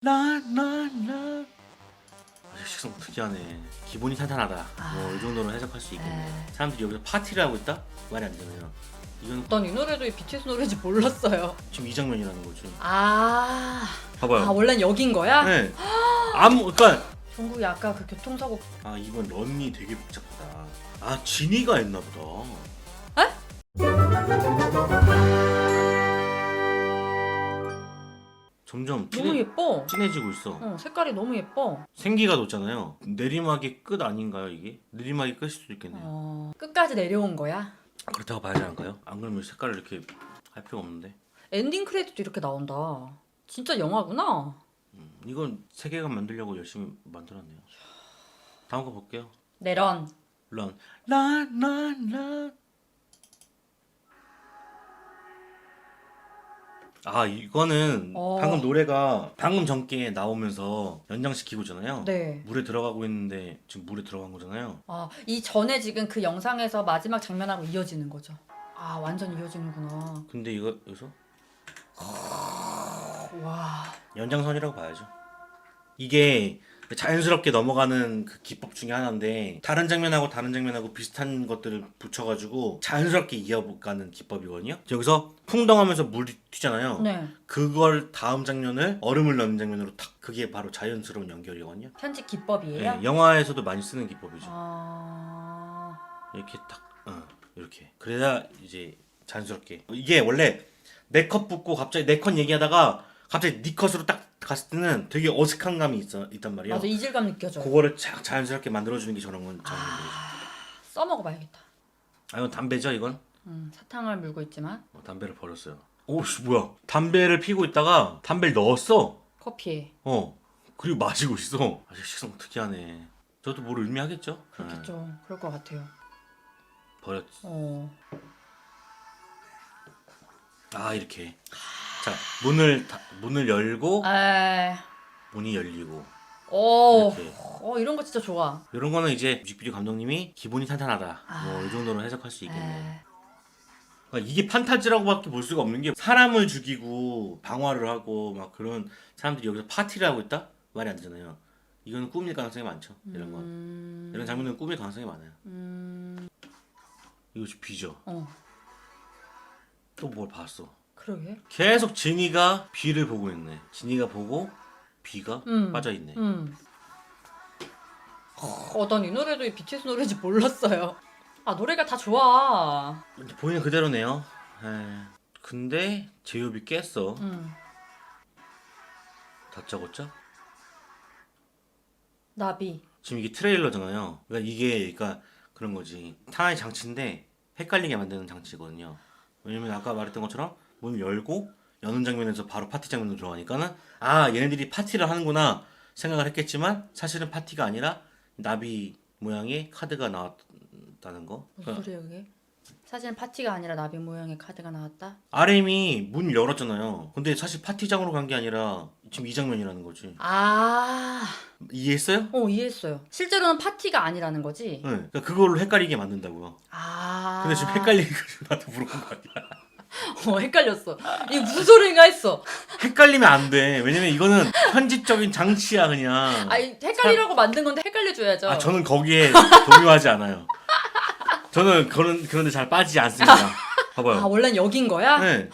나나나. 식성 특이하네. 기본이 탄탄하다. 아. 뭐이 정도로 해석할 수 있겠네. 에. 사람들이 여기서 파티를 하고 있다? 말이 안 되네요. 이건 난 이 노래도 이 BTS 노래인지 몰랐어요. 지금 이 장면이라는 거지. 아, 봐봐요. 아 원래는 여긴 거야? 네. 아무 그니까 종국이 아까 그 교통사고 아 이번 런이 되게 복잡하다. 아 진이가 했나 보다 점점 너무 진해, 예뻐. 진해지고 있어 어, 색깔이 너무 예뻐. 생기가 돋잖아요 내리막이 끝 아닌가요 이게? 내리막이 끝일 수도 있겠네요 어, 끝까지 내려온 거야. 그렇다고 봐야지 않을까요? 안 그러면 색깔을 이렇게 할 필요가 없는데 엔딩 크레딧도 이렇게 나온다. 진짜 영화구나. 음, 이건 세계관 만들려고 열심히 만들었네요 다음 거 볼게요 내런. 런 라라라 아 이거는 어. 방금 노래가 방금 전께 나오면서 연장시키고잖아요 네. 물에 들어가고 있는데 지금 물에 들어간 거잖아요 아, 이 전에 지금 그 영상에서 마지막 장면하고 이어지는 거죠. 아, 완전 이어지는구나. 근데 이거 여기서 와. 연장선이라고 봐야죠 이게 자연스럽게 넘어가는 그 기법 중에 하나인데 다른 장면하고 다른 장면하고 비슷한 것들을 붙여가지고 자연스럽게 이어가는 기법이거든요 여기서 풍덩하면서 물이 튀잖아요 네. 그걸 다음 장면을 얼음을 넣는 장면으로 탁 그게 바로 자연스러운 연결이거든요. 편집 기법이에요? 네, 영화에서도 많이 쓰는 기법이죠. 아. 이렇게 딱 어, 이렇게 그래야 이제 자연스럽게 이게 원래 내 컷 붙고 갑자기 내 컷 얘기하다가 갑자기 네 컷으로 딱 갔을 때는 되게 어색한 감이 있어 있단 말이에요. 맞아, 이질감 느껴져 요. 그거를 자, 자연스럽게 만들어주는 게 저런 건 저런 거죠. 써먹어봐야겠다. 아 이건 담배죠 이건? 음, 사탕을 물고 있지만 어, 담배를 버렸어요. 오씨 뭐야? 담배를 피고 있다가 담배를 넣었어. 커피에 어 그리고 마시고 있어 아직 식성 특이하네 저도 뭘 의미하겠죠 그렇겠죠. 네, 그럴 것 같아요. 버렸 어. 아 이렇게 자 문을 다, 문을 열고 에. 문이 열리고 오. 이렇게 어, 이런 거 진짜 좋아. 이런 거는 이제 뮤직비디오 감독님이 기본이 탄탄하다 아. 뭐이 정도로 해석할 수 있겠네 에. 그러니까 이게 판타지라고밖에 볼 수가 없는 게 사람을 죽이고 방화를 하고 막 그런 사람들이 여기서 파티를 하고 있다 말이 안 되잖아요 이건 꿈일 가능성이 많죠 이런 건 음. 이런 장면은 꿈일 가능성이 많아요 음. 이것이 비죠 어. 또 뭘 봤어 그러게. 계속 진이가 비를 보고 있네. 진이가 보고 비가 음. 빠져 있네. 음. 어, 난 이 노래도 이 BTS 노래인지 몰랐어요. 아, 노래가 다 좋아. 보이는 그대로네요. 에, 근데 제이홉이 깼어. 음. 다짜고짜. 나비. 지금 이게 트레일러잖아요. 그러니까 이게 그러니까 그런 거지. 하나의 장치인데 헷갈리게 만드는 장치거든요. 왜냐면 아까 말했던 것처럼 문을 열고 여는 장면에서 바로 파티 장면으로 들어가니까는 아 얘네들이 파티를 하는구나 생각을 했겠지만 사실은 파티가 아니라 나비 모양의 카드가 나왔다는 거. 무슨 소리야, 그게? 사실 파티가 아니라 나비 모양의 카드가 나왔다? RM이 문 열었잖아요. 근데 사실 파티장으로 간 게 아니라 지금 이 장면이라는 거지. 아. 이해했어요? 어, 이해했어요. 실제로는 파티가 아니라는 거지? 네. 그러니까 그걸로 헷갈리게 만든다고요. 아. 근데 지금 헷갈리게 나한테 물어본 거 아니야. 어, 헷갈렸어. 이게 무슨 소리인가 했어. 헷갈리면 안 돼. 왜냐면 이거는 편집적인 장치야 그냥. 아니, 헷갈리라고 만든 건데 헷갈려줘야죠. 아 저는 거기에 동요하지 않아요. 저는 그런 그런데 잘 빠지지 않습니다. 아, 봐봐요. 원래는 여긴 거야? 네.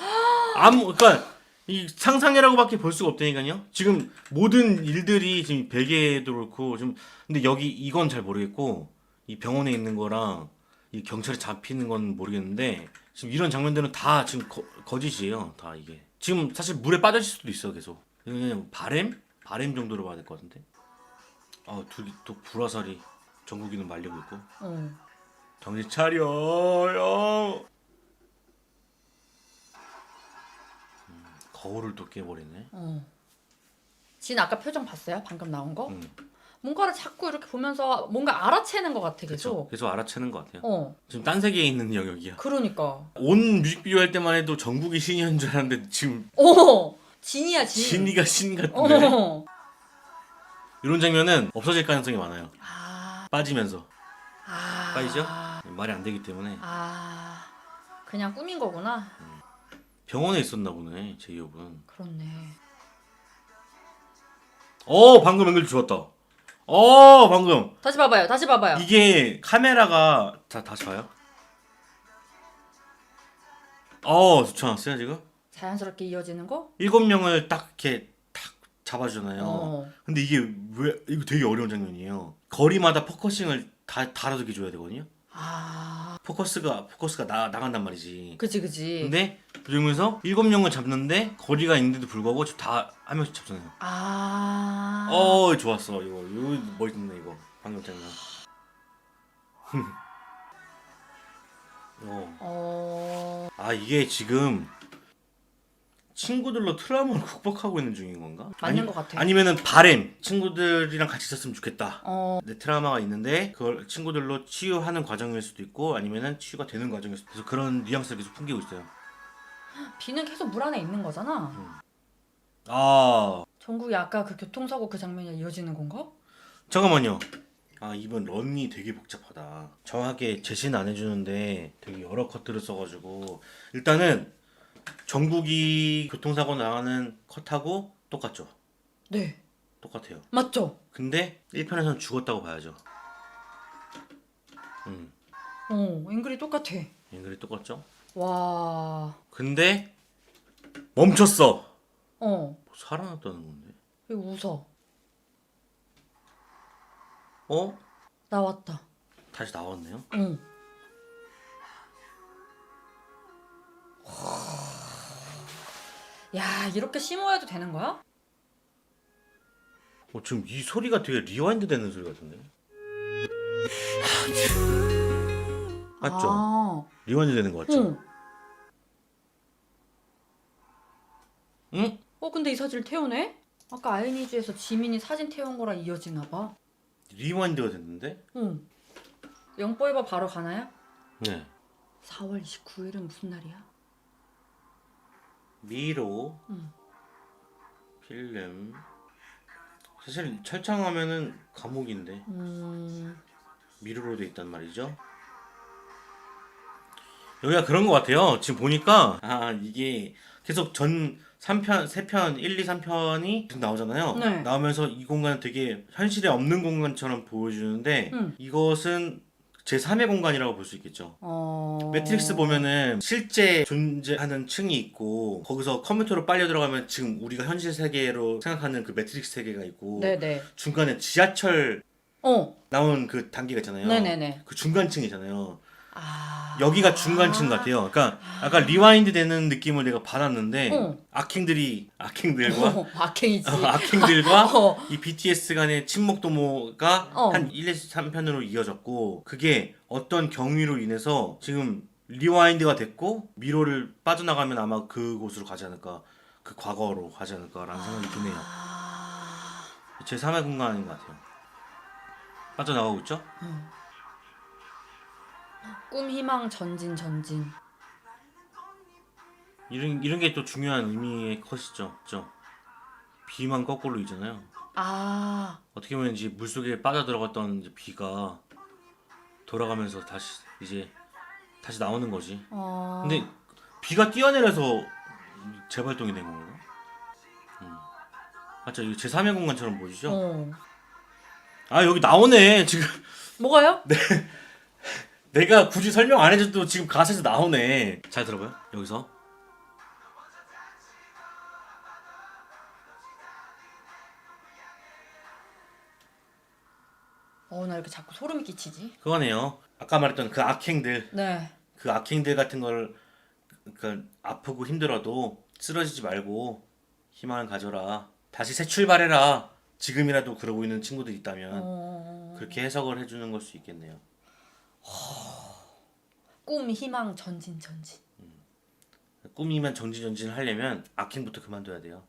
아무 그러니까 이 상상이라고밖에 볼 수가 없다니까요. 지금 모든 일들이 지금 베개도 그렇고 좀 근데 여기 이건 잘 모르겠고 이 병원에 있는 거랑 이 경찰에 잡히는 건 모르겠는데 지금 이런 장면들은 다 지금 거, 거짓이에요. 다 이게 지금 사실 물에 빠질 수도 있어 계속. 그냥 바램 바램 정도로 봐야 될 것 같은데. 아 둘이 또 불화살이 정국이는 말리고 있고 어. 정신 차려 형. 음, 거울을 또 깨버리네. 어. 진 아까 표정 봤어요? 방금 나온 거? 음, 뭔가를 자꾸 이렇게 보면서 뭔가 알아채는 것 같아. 계속. 계속 알아채는 것 같아요. 어. 지금 딴 세계에 있는 영역이야. 그러니까. 온 뮤직비디오 할 때만 해도 정국이 신이었는 줄 알았는데 지금 어. 진이야 진. 신이가 신 같은데 어. 이런 장면은 없어질 가능성이 많아요. 아. 빠지면서 아. 빠지죠? 말이 안 되기 때문에 아. 그냥 꿈인 거구나. 병원에 있었나 보네 제이홉은. 그렇네. 어 방금 앵글 좋았다. 어 방금 다시 봐봐요. 다시 봐봐요. 이게 카메라가 자 다시 봐요. 어 좋지 않았어요 지금? 자연스럽게 이어지는 거? 일곱 명을 딱 이렇게 딱 잡아주잖아요. 어. 근데 이게 왜 이거 되게 어려운 장면이에요. 거리마다 포커싱을 다 달아두게 줘야 되거든요. 아, 포커스가 포커스가 나 나간단 말이지. 그지 그지. 근데 그러면서 일곱 명을 잡는데 거리가 있는데도 불구하고 다 한 명씩 잡잖아요. 아. 어 좋았어 이거 이거 멋있네 이거 방금 장면. 어. 어. 아 이게 지금 친구들로 트라우마를 극복하고 있는 중인 건가? 맞는 아니- 것 같아요. 아니면은 바램 친구들이랑 같이 있었으면 좋겠다. 어. 내 트라우마가 있는데 그걸 친구들로 치유하는 과정일 수도 있고 아니면은 치유가 되는 과정일 수도 있고 그래서 그런 뉘앙스를 계속 풍기고 있어요. 비는 계속 물 안에 있는 거잖아. 아 정국이 아까 그 교통사고 그 장면이 이어지는 건가? 잠깐만요. 아 이번 런이 되게 복잡하다. 정확하게 제시는 안 해주는데 되게 여러 컷들을 써가지고 일단은 전국이 교통사고 나가는 컷하고 똑같죠. 네. 똑같아요. 맞죠? 근데 1편에서는 죽었다고 봐야죠. 음, 어, 앵글이 똑같아. 앵글이 똑같죠? 와. 근데 멈췄어. 어. 뭐 살아났다는 건데. 왜 웃어? 어? 나왔다. 다시 나왔네요. 응. 야, 이렇게 심오해도 되는 거야? 어, 지금 이 소리가 되게 리와인드 되는 소리 같은데. 맞죠? 아, 리와인드 되는 거 같죠? 응. 응? 어, 근데 이 사진을 태우네? 아까 아이니즈에서 지민이 사진 태운 거랑 이어지나 봐. 리와인드가 됐는데? 응. 영뽀이버 바로 가나요? 네. 4월 29일은 무슨 날이야? 미로 응. 필름 사실 철창하면은 감옥인데 음, 미로로 돼 있단 말이죠. 여기가 그런 것 같아요. 지금 보니까 아 이게 계속 전 3편, 3편, 1, 2, 3편이 계속 나오잖아요. 네. 나오면서 이 공간은 되게 현실에 없는 공간처럼 보여주는데 음. 이것은 제 3의 공간이라고 볼 수 있겠죠. 어. 매트릭스 보면은 실제 존재하는 층이 있고 거기서 컴퓨터로 빨려 들어가면 지금 우리가 현실 세계로 생각하는 그 매트릭스 세계가 있고 네네. 중간에 지하철 어. 나온 그 단계가 있잖아요. 네네네. 그 중간층이잖아요. 아. 여기가 중간층 같아요. 그러니까 아까 리와인드 되는 느낌을 내가 받았는데 어. 아킹들이 아킹들과 어, 악행이지. 어, 아킹들과 어. 이 BTS 간의 침묵 도모가 어. 한 1, 2, 3편으로 이어졌고 그게 어떤 경위로 인해서 지금 리와인드가 됐고 미로를 빠져나가면 아마 그곳으로 가지 않을까 그 과거로 가지 않을까라는 생각이 드네요. 아. 제 3의 공간인 것 같아요. 빠져나가고 있죠? 꿈, 희망, 전진, 전진. 이런 이런 게 또 중요한 의미의 컷이죠. 그죠? 비만 거꾸로 있잖아요. 아. 어떻게 보면 이제 물 속에 빠져 들어갔던 이제 비가 돌아가면서 다시 이제 다시 나오는 거지. 어. 근데 비가 뛰어내려서 재발동이 된 건가? 음. 맞죠? 이거 제 3의 공간처럼 보이죠? 어. 아 여기 나오네 지금 뭐가요? 내가 굳이 설명 안 해줘도 지금 가사에서 나오네. 잘 들어봐요. 여기서 어, 나 이렇게 자꾸 소름이 끼치지. 그거네요. 아까 말했던 그 악행들, 네. 그 악행들 같은 걸 그러니까 아프고 힘들어도 쓰러지지 말고 희망을 가져라. 다시 새 출발해라. 지금이라도 그러고 있는 친구들 있다면 어. 그렇게 해석을 해주는 걸 수 있겠네요. 꿈, 희망, 전진, 전진. 꿈이면 정지전진을 하려면 악행부터 그만둬야 돼요.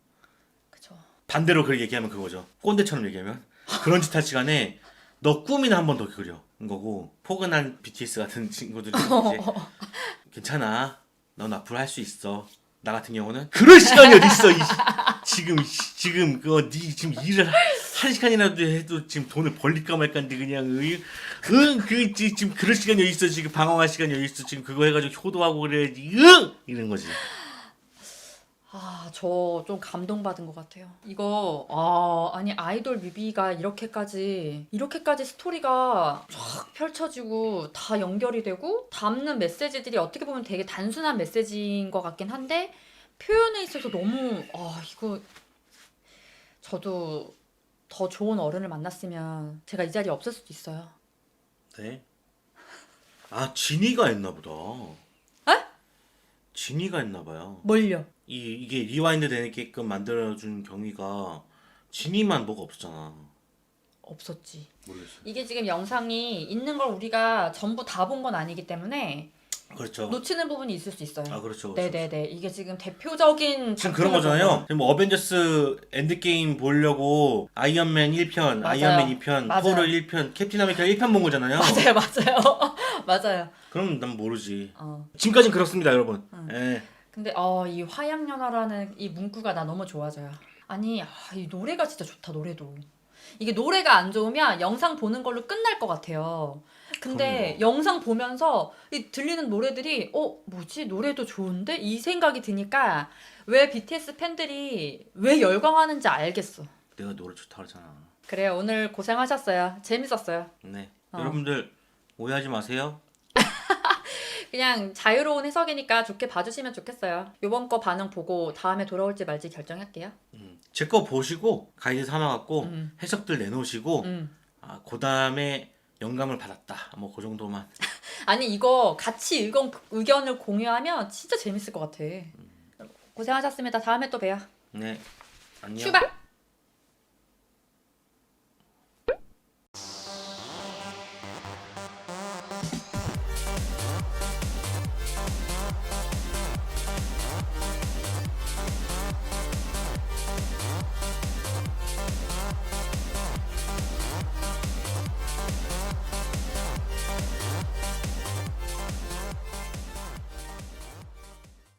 그죠. 반대로 그렇게 얘기하면 그거죠. 꼰대처럼 얘기하면 그런 짓 할 시간에 너 꿈이나 한 번 더 그려. 인 거고 포근한 BTS 같은 친구들이 이제 괜찮아. 넌 앞으로 할 수 있어. 나 같은 경우는 그럴 시간이 어디 있어. 이, 지금 씨, 지금 그거 네 지금 일을 한 시간이라도 해도 지금 돈을 벌릴까 말까인데 그냥 응그 지금 그럴 시간이 어디 있어. 지금 방황할 시간이 어디 있어. 지금 그거 해가지고 효도하고 그래야지. 응 이런 거지. 아, 저 좀 감동받은 것 같아요. 이거, 아, 아니, 아이돌 뮤비가 이렇게까지, 이렇게까지 스토리가 쫙 펼쳐지고 다 연결이 되고 담는 메시지들이 어떻게 보면 되게 단순한 메시지인 것 같긴 한데 표현에 있어서 너무, 아, 이거, 저도 더 좋은 어른을 만났으면 제가 이 자리에 없을 수도 있어요. 네. 아 진이가 했나 보다. 에? 진이가 했나 봐요. 뭘요? 이 이게 리와인드 되게끔 만들어준 경위가 진이만 뭐가 없었잖아. 없었지. 모르겠어. 이게 지금 영상이 있는 걸 우리가 전부 다 본 건 아니기 때문에 그렇죠. 놓치는 부분이 있을 수 있어요. 아 그렇죠. 그렇죠. 네네네. 이게 지금 대표적인 지금 그런 거잖아요. 지금 뭐 어벤져스 엔드게임 보려고 아이언맨 1편, 맞아요. 아이언맨 2편, 맞아요. 토르 1편, 캡틴 아메리카 1편 본 거잖아요. 맞아요, 맞아요, 맞아요. 그럼 난 모르지. 어. 지금까지는 그렇습니다, 여러분. 응. 예. 근데 어, 이 화양연화라는 이 문구가 나 너무 좋아져요. 아니, 아, 이 노래가 진짜 좋다, 노래도. 이게 노래가 안 좋으면 영상 보는 걸로 끝날 것 같아요. 근데 영상 보면서 이 들리는 노래들이 어, 뭐지? 노래도 좋은데? 이 생각이 드니까 왜 BTS 팬들이 왜 열광하는지 알겠어. 내가 노래 좋다 그러잖아. 그래요. 오늘 고생하셨어요. 재밌었어요. 네. 어. 여러분들 오해하지 마세요. 그냥 자유로운 해석이니까 좋게 봐주시면 좋겠어요. 요번 거 반응 보고 다음에 돌아올지 말지 결정할게요. 음. 제거 보시고 가이드 삼아갖고 음. 해석들 내놓으시고 음. 아, 그 다음에 영감을 받았다. 뭐 그 정도만. 아니 이거 같이 의견, 의견을 공유하면 진짜 재밌을 것 같아. 고생하셨습니다. 다음에 또 봬요. 네. 안녕. 출발!